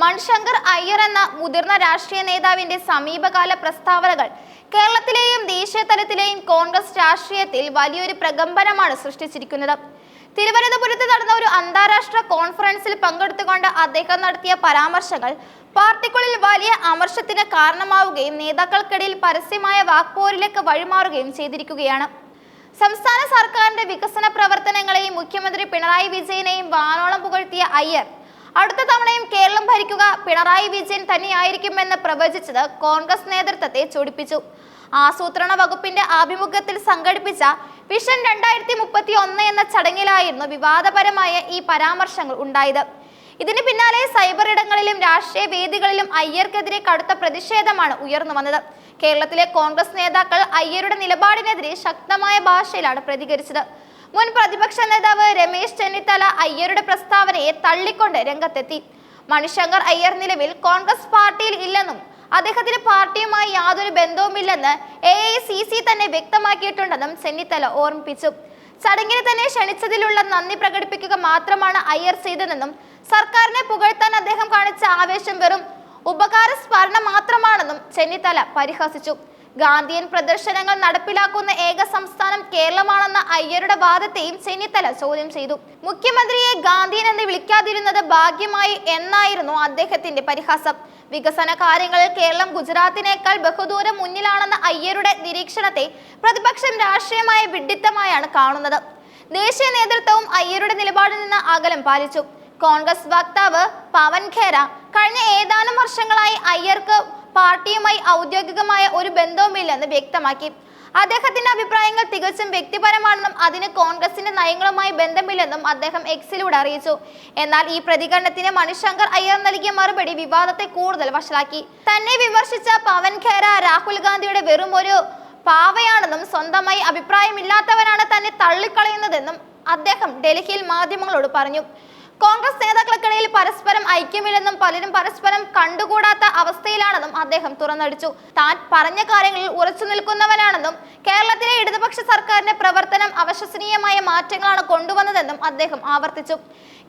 മൺശങ്കർ അയ്യർ എന്ന മുതിർന്ന രാഷ്ട്രീയ നേതാവിന്റെ സമീപകാല പ്രസ്താവനകൾ കേരളത്തിലെയും ദേശീയ തലത്തിലെയും കോൺഗ്രസ് രാഷ്ട്രീയത്തിൽ വലിയൊരു പ്രകമ്പനമാണ് സൃഷ്ടിച്ചിരിക്കുന്നത്. തിരുവനന്തപുരത്ത് നടന്ന ഒരു അന്താരാഷ്ട്ര കോൺഫറൻസിൽ പങ്കെടുത്തുകൊണ്ട് അദ്ദേഹം നടത്തിയ പരാമർശങ്ങൾ പാർട്ടിക്കുള്ളിൽ വലിയ അമർഷത്തിന് കാരണമാവുകയും നേതാക്കൾക്കിടയിൽ പരസ്യമായ വാക്പോരിലേക്ക് വഴിമാറുകയും ചെയ്തിരിക്കുകയാണ്. സംസ്ഥാന സർക്കാരിന്റെ വികസന പ്രവർത്തനങ്ങളെയും മുഖ്യമന്ത്രി പിണറായി വിജയനെയും വാനോളം പുകഴ്ത്തിയ അയ്യർ അടുത്ത തവണയും കേരളം ഭരിക്കുക പിണറായി വിജയൻ തന്നെയായിരിക്കുമെന്ന് പ്രവചിച്ചത് കോൺഗ്രസ് നേതൃത്വത്തെ ചൊടിപ്പിച്ചു. ആസൂത്രണ വകുപ്പിന്റെ ആഭിമുഖ്യത്തിൽ സംഘടിപ്പിച്ച വിഷൻ രണ്ടായിരത്തി മുപ്പത്തി ഒന്ന് എന്ന ചടങ്ങിലായിരുന്നു വിവാദപരമായ ഈ പരാമർശങ്ങൾ ഉണ്ടായത്. ഇതിന് പിന്നാലെ സൈബർ ഇടങ്ങളിലും രാഷ്ട്രീയ വേദികളിലും അയ്യർക്കെതിരെ കടുത്ത പ്രതിഷേധമാണ് ഉയർന്നു വന്നത്. കേരളത്തിലെ കോൺഗ്രസ് നേതാക്കൾ അയ്യരുടെ നിലപാടിനെതിരെ ശക്തമായ ഭാഷയിലാണ് പ്രതികരിച്ചത്. മുൻ പ്രതിപക്ഷ നേതാവ് രമേശ് ചെന്നിത്തല അയ്യരുടെ പ്രസ്താവനയെ തള്ളിക്കൊണ്ട് രംഗത്തെത്തി. മണിശങ്കർ അയ്യർ നിലവിൽ കോൺഗ്രസ് പാർട്ടിയിൽ ഇല്ലെന്നും അദ്ദേഹത്തിന് പാർട്ടിയുമായി യാതൊരു ബന്ധവുമില്ലെന്ന് എ ഐ സി സി തന്നെ വ്യക്തമാക്കിയിട്ടുണ്ടെന്നും ചെന്നിത്തല ഓർമ്മിപ്പിച്ചു. ചടങ്ങിന് തന്നെ ക്ഷണിച്ചതിലുള്ള നന്ദി പ്രകടിപ്പിക്കുക മാത്രമാണ് അയ്യർ ചെയ്തതെന്നും സർക്കാരിനെ പുകഴ്ത്താൻ അദ്ദേഹം കാണിച്ച ആവേശം വെറും ഉപകാര സ്മരണ മാത്രമാണെന്നും ചെന്നിത്തല പരിഹസിച്ചു. ഗാന്ധിയൻ പ്രദർശനങ്ങൾ നടപ്പിലാക്കുന്ന ഏക സംസ്ഥാനം കേരളമാണെന്ന അയ്യരുടെ വാദത്തെയും ചെന്നിത്തല ചോദ്യം ചെയ്തു. മുഖ്യമന്ത്രിയെ ഗാന്ധിയൻ എന്ന് വിളിക്കാതിരുന്നത് ഭാഗ്യമായി എന്നായിരുന്നു അദ്ദേഹത്തിന്റെ പരിഹാസം. വികസന കാര്യങ്ങളിൽ കേരളം ഗുജറാത്തിനേക്കാൾ ബഹുദൂരം മുന്നിലാണെന്ന അയ്യരുടെ നിരീക്ഷണത്തെ പ്രതിപക്ഷം രാഷ്ട്രീയമായ വിഡിത്തമായാണ് കാണുന്നത്. ദേശീയ നേതൃത്വവും അയ്യരുടെ നിലപാടിൽ നിന്ന് അകലം പാലിച്ചു. കോൺഗ്രസ് വക്താവ് പവൻ ഖേര കഴിഞ്ഞ ഏതാനും വർഷങ്ങളായി അയ്യർക്ക് പാർട്ടിയുമായി ഔദ്യോഗികമായ ഒരു ബന്ധവുമില്ലെന്ന് വ്യക്തമാക്കി. അദ്ദേഹത്തിന്റെ അഭിപ്രായങ്ങൾ തികച്ചും വ്യക്തിപരമാണെന്നും അതിന് കോൺഗ്രസിന്റെ നയങ്ങളുമായി ബന്ധമില്ലെന്നും അദ്ദേഹം എക്സിലൂടെ അറിയിച്ചു. എന്നാൽ ഈ പ്രതികരണത്തിന് മണിശങ്കർ അയ്യർ നൽകിയ മറുപടി വിവാദത്തെ കൂടുതൽ വഷളാക്കി. തന്നെ വിമർശിച്ച പവൻ ഖേര രാഹുൽ ഗാന്ധിയുടെ വെറും ഒരു പാവയാണെന്നും സ്വന്തമായി അഭിപ്രായമില്ലാത്തവരാണ് തന്നെ തള്ളിക്കളയുന്നതെന്നും അദ്ദേഹം ഡൽഹിയിൽ മാധ്യമങ്ങളോട് പറഞ്ഞു. കോൺഗ്രസ് നേതാക്കൾക്കിടയിൽ പരസ്പരം ഐക്യമില്ലെന്നും പലരും പരസ്പരം കണ്ടുകൂടാത്ത അവസ്ഥയിലാണെന്നും അദ്ദേഹം തുറന്നടിച്ചു. താൻ പറഞ്ഞ കാര്യങ്ങളിൽ ഉറച്ചു നിൽക്കുന്നവനാണെന്നും കേരളത്തിലെ ഇടതുപക്ഷ സർക്കാരിന്റെ പ്രവർത്തനം അവിശ്വസനീയമായ മാറ്റങ്ങളാണ് കൊണ്ടുവന്നതെന്നും അദ്ദേഹം ആവർത്തിച്ചു.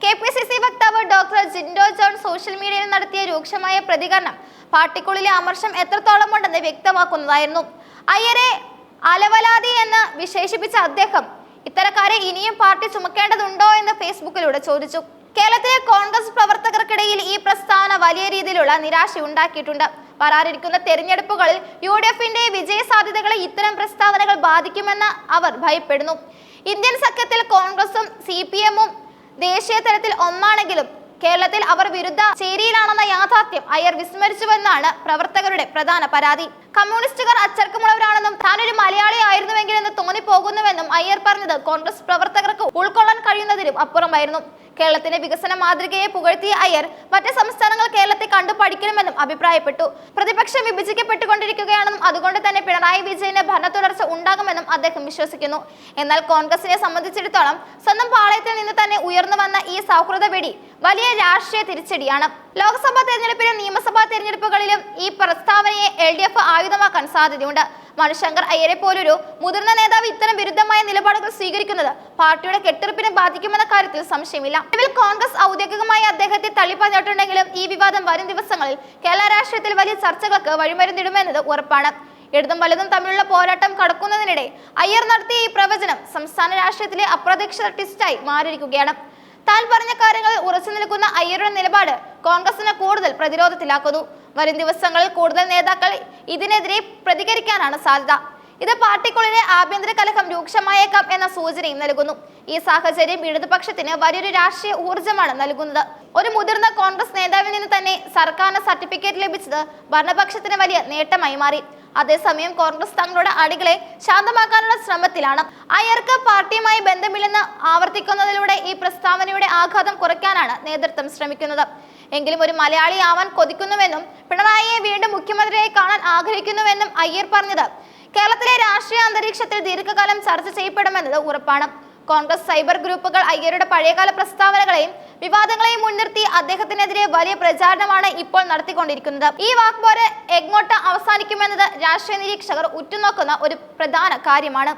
കെ പി സി സി വക്താവ് ഡോക്ടർ ജിൻഡോ ജോൺ സോഷ്യൽ മീഡിയയിൽ നടത്തിയ രൂക്ഷമായ പ്രതികരണം പാർട്ടിക്കുള്ളിലെ അമർഷം എത്രത്തോളം ഉണ്ടെന്ന് വ്യക്തമാക്കുന്നതായിരുന്നു. അയ്യരെ അലവലാതി എന്ന് വിശേഷിപ്പിച്ച അദ്ദേഹം ഇത്തരക്കാരെ ഇനിയും പാർട്ടി ചുമക്കേണ്ടതുണ്ടോ? എന്ന് ഫേസ്ബുക്കിലൂടെ ചോദിച്ചു. കേരളത്തിലെ കോൺഗ്രസ് പ്രവർത്തകർക്കിടയിൽ ഈ പ്രസ്ഥാന വലിയ രീതിയിലുള്ള നിരാശ ഉണ്ടാക്കിയിട്ടുണ്ട്. വരാനിരിക്കുന്ന തെരഞ്ഞെടുപ്പുകളിൽ യു ഡി എഫിന്റെ വിജയ സാധ്യതകളെ ഇത്തരം പ്രസ്താവനകൾ ബാധിക്കുമെന്ന് അവർ ഭയപ്പെടുന്നു. ഇന്ത്യൻ സഖ്യത്തിൽ കോൺഗ്രസും സി പി എമ്മും ദേശീയ തലത്തിൽ ഒന്നാണെങ്കിലും കേരളത്തിൽ അവർ വിരുദ്ധ ചേരിയിലാണെന്ന യാഥാർത്ഥ്യം അയ്യർ വിസ്മരിച്ചുവെന്നാണ് പ്രവർത്തകരുടെ പ്രധാന പരാതി. കമ്മ്യൂണിസ്റ്റുകാർ അച്ചടക്കമുള്ളവരാണെന്നും താനൊരു മലയാളി ആയിരുന്നുവെങ്കിലെന്ന് തോന്നിപ്പോകുന്നുവെന്നും അയ്യർ പറഞ്ഞത് കോൺഗ്രസ് പ്രവർത്തകർക്ക് ഉൾക്കൊള്ളാൻ കഴിയുന്നതിലും അപ്പുറമായിരുന്നു. കേരളത്തിന്റെ വികസന മാതൃകയെ പുകഴ്ത്തിയ അയ്യർ മറ്റ് സംസ്ഥാനങ്ങൾ കേരളത്തെ കണ്ടു പഠിക്കണമെന്നും അഭിപ്രായപ്പെട്ടു. പ്രതിപക്ഷം വിഭജിക്കപ്പെട്ടുകൊണ്ടിരിക്കുകയാണെന്നും അതുകൊണ്ട് തന്നെ പിണറായി വിജയന് ഭരണ തുടർച്ച ഉണ്ടാകുമെന്നും അദ്ദേഹം വിശ്വസിക്കുന്നു. എന്നാൽ കോൺഗ്രസിനെ സംബന്ധിച്ചിടത്തോളം സ്വന്തം പാളയത്തിൽ നിന്ന് തന്നെ ഉയർന്നു വന്ന ഈ സൗഹൃദ വെടി വലിയ രാഷ്ട്രീയ തിരിച്ചടിയാണ്. ലോക്സഭാ തെരഞ്ഞെടുപ്പിലും നിയമസഭാ തെരഞ്ഞെടുപ്പുകളിലും ഈ പ്രസ്താവനയെ എൽ ഡി എഫ് ആയുധമാക്കാൻ സാധ്യതയുണ്ട്. മണിശങ്കർ അയ്യരെ പോലൊരു മുതിർന്ന നേതാവ് ഇത്തരം വിരുദ്ധമായ നിലപാടുകൾ സ്വീകരിക്കുന്നത് പാർട്ടിയുടെ കെട്ടിറപ്പിനെ ബാധിക്കുമെന്ന കാര്യത്തിൽ സംശയമില്ല. നിലവിൽ കോൺഗ്രസ് ഔദ്യോഗികമായി അദ്ദേഹത്തെ തള്ളിപ്പറഞ്ഞിട്ടുണ്ടെങ്കിലും ഈ വിവാദം വരും ദിവസങ്ങളിൽ കേരള രാഷ്ട്രീയത്തിൽ വലിയ ചർച്ചകൾക്ക് വഴിമരുന്നിടുമെന്നത് ഉറപ്പാണ്. ഇടതും വലതും തമ്മിലുള്ള പോരാട്ടം കടക്കുന്നതിനിടെ അയ്യർ നടത്തിയ ഈ പ്രവചനം സംസ്ഥാന രാഷ്ട്രീയത്തിലെ അപ്രതീക്ഷിത ട്വിസ്റ്റായി മാറിയിരിക്കുകയാണ്. താൻ പറഞ്ഞ കാര്യങ്ങളിൽ ഉറച്ചു നിൽക്കുന്ന അയ്യരുടെ നിലപാട് കോൺഗ്രസിനെ കൂടുതൽ പ്രതിരോധത്തിലാക്കുന്നു. വരും ദിവസങ്ങളിൽ കൂടുതൽ നേതാക്കൾ ഇതിനെതിരെ പ്രതികരിക്കാനാണ് സാധ്യത. ഇത് പാർട്ടിക്കുള്ളിലെ ആഭ്യന്തര കലഹം രൂക്ഷമായേക്കാം എന്ന സൂചനയും നൽകുന്നു. ഈ സാഹചര്യം ഇടതുപക്ഷത്തിന് വലിയൊരു രാഷ്ട്രീയ ഊർജമാണ് നൽകുന്നത്. ഒരു മുതിർന്ന കോൺഗ്രസ് നേതാവിൽ നിന്ന് തന്നെ സർക്കാരിന് സർട്ടിഫിക്കറ്റ് ലഭിച്ചത് ഭരണപക്ഷത്തിന് വലിയ നേട്ടമായി മാറി. അതേസമയം കോൺഗ്രസ് തങ്ങളുടെ അടികളെ ശാന്തമാക്കാനുള്ള ശ്രമത്തിലാണ്. അയാൾക്ക് പാർട്ടിയുമായി ബന്ധമില്ലെന്ന് ആവർത്തിക്കുന്നതിലൂടെ ഈ പ്രസ്താവനയുടെ ആഘാതം കുറയ്ക്കാനാണ് നേതൃത്വം ശ്രമിക്കുന്നത്. എങ്കിലും ഒരു മലയാളി ആവാൻ കൊതിക്കുന്നുവെന്നും പിണറായിയെ വീണ്ടും മുഖ്യമന്ത്രിയായി കാണാൻ ആഗ്രഹിക്കുന്നുവെന്നും അയ്യർ പറഞ്ഞത് കേരളത്തിലെ രാഷ്ട്രീയ അന്തരീക്ഷത്തിൽ ദീർഘകാലം ചർച്ച ചെയ്യപ്പെടുമെന്നത് ഉറപ്പാണ്. കോൺഗ്രസ് സൈബർ ഗ്രൂപ്പുകൾ അയ്യരുടെ പഴയകാല പ്രസ്താവനകളെയും വിവാദങ്ങളെയും മുൻനിർത്തി അദ്ദേഹത്തിനെതിരെ വലിയ പ്രചാരണമാണ് ഇപ്പോൾ നടത്തിക്കൊണ്ടിരിക്കുന്നത്. ഈ വാക്പോര് എങ്ങോട്ട് അവസാനിക്കുമെന്നത് രാഷ്ട്രീയ നിരീക്ഷകർ ഉറ്റുനോക്കുന്ന ഒരു പ്രധാന കാര്യമാണ്.